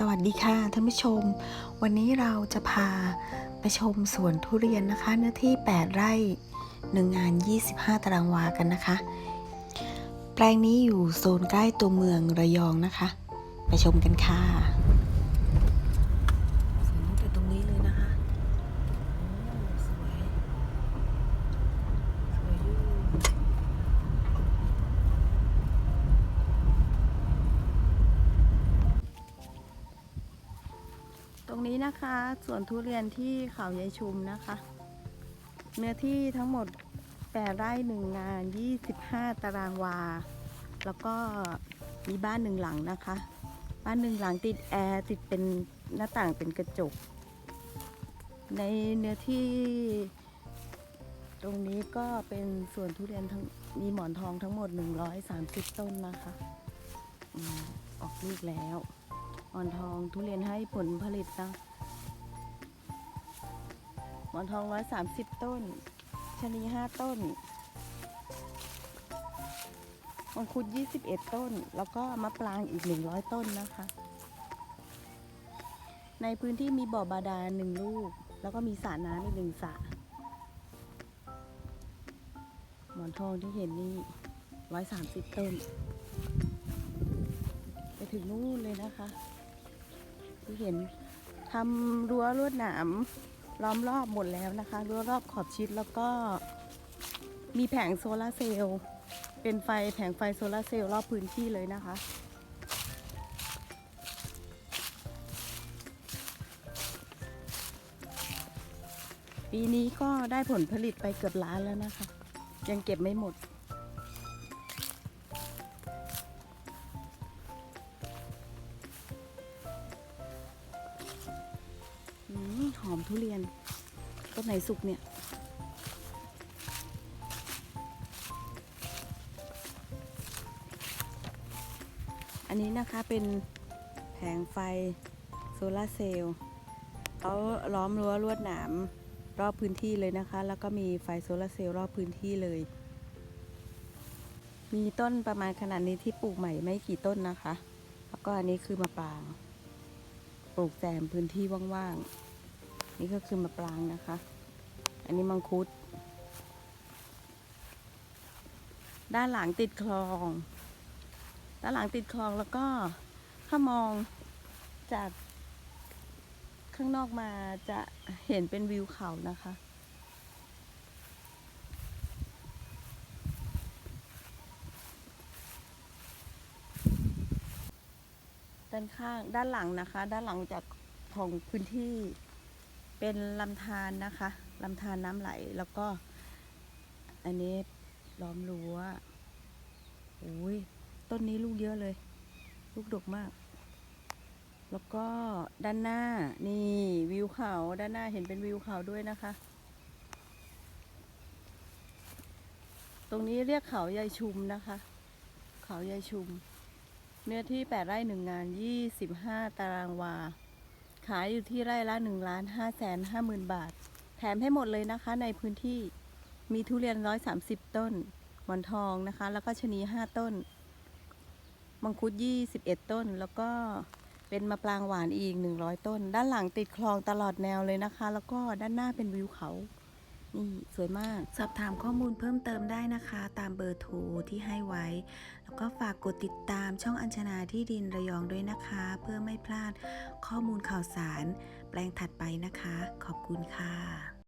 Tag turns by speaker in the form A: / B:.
A: สวัสดีค่ะท่านผู้ชม วันนี้เราจะพาไปชมสวนทุเรียนนะคะ เนื้อที่ 8 ไร่1งาน 25 ตารางวากันนะคะ แปลงนี้อยู่โซนใกล้ตัวเมืองระยองนะคะ ไปชมกันค่ะสวนตั้งแต่ตรงนี้เลยนะคะโอ้สวย สวยอยู่ ตรงนี้นะคะสวนทุเรียนที่เขายายชุมนะคะ เนื้อที่ทั้งหมด8ไร่หนึ่งงาน 25 ตารางวา แล้วก็มีบ้านหนึ่งหลังนะคะ บ้านหนึ่งหลังติดแอร์ติดเป็นหน้าต่างเป็นกระจก ในเนื้อที่ตรงนี้ก็เป็นสวนทุเรียนทั้งมีหมอนทองทั้งหมด 130 ต้นนะคะ ออกลูกแล้ว หมอนทองทุเรียนให้ผลผลิตนะหมอนทอง 130 ต้น ชะนี 5 ต้นมังคุด 21 ต้น แล้วก็มะปรางอีก 100 ต้นนะคะ ในพื้นที่มีบ่อบาดาลหนึ่งลูก แล้วก็มีสระน้ำอีกหนึ่งสระหมอนทองที่เห็นนี่ 130 ต้น ไปถึงนู่นเลยนะคะ ที่เห็นทำรั้วลวดหนามล้อมรอบหมดแล้วนะคะรั้วรอบขอบชิดแล้วก็มีแผงโซลาร์เซลล์เป็นไฟแผงไฟโซลาร์เซลล์รอบพื้นที่เลยนะคะปีนี้ก็ได้ผลผลิตไปเกือบล้านแล้วนะคะ ยังเก็บไม่หมด หอมทุเรียนต้นไหนสุกเนี่ย อันนี้นะคะเป็นแผงไฟโซลาร์เซลล์เขาล้อมรั้วลวดหนามรอบพื้นที่เลยนะคะ แล้วก็มีไฟโซลาร์เซลล์รอบพื้นที่เลย มีต้นประมาณขนาดนี้ที่ปลูกใหม่ไม่กี่ต้นนะคะ แล้วก็อันนี้คือมะปราง ปลูกแซมพื้นที่ว่างๆ นี่ก็คือมะปรางนะคะ อันนี้มังคุด ด้านหลังติดคลอง ด้านหลังติดคลองแล้วก็ถ้ามองจากข้างนอกมาจะเห็นเป็นวิวเขานะคะ ด้านข้างด้านหลังนะคะ ด้านหลังจากของพื้นที่ เป็นลำธารนะคะลำธารน้ำไหลแล้วก็ อันนี้ล้อมรั้วโอ้ยต้นนี้ลูกเยอะเลย ลูกดกมาก แล้วก็ด้านหน้านี่วิวเขาด้านหน้าเห็นเป็นวิวเขาด้วยนะคะ ตรงนี้เรียกเขายายชุมนะคะ เขายายชุม เนื้อที่8ไร่1งงาน25ตารางวา ขายอยู่ที่ไร่ละ1ล้านห้าแสนห้าหมื่นบาท แถมให้หมดเลยนะคะในพื้นที่มีทุเรียน 130 ต้น หมอนทองนะคะ แล้วก็ชะนี 5 ต้น มังคุด 21 ต้น แล้วก็เป็นมะปรางหวานอีก 100 ต้น ด้านหลังติดคลองตลอดแนวเลยนะคะ แล้วก็ด้านหน้าเป็นวิวเขา นี่สวยมาก สอบถามข้อมูลเพิ่มเติมได้นะคะ ตามเบอร์โทรที่ให้ไว้ แล้วก็ฝากกดติดตามช่องอัญชนาที่ดินระยองด้วยนะคะ เพื่อไม่พลาดข้อมูลข่าวสาร แปลงถัดไปนะคะ ขอบคุณค่ะ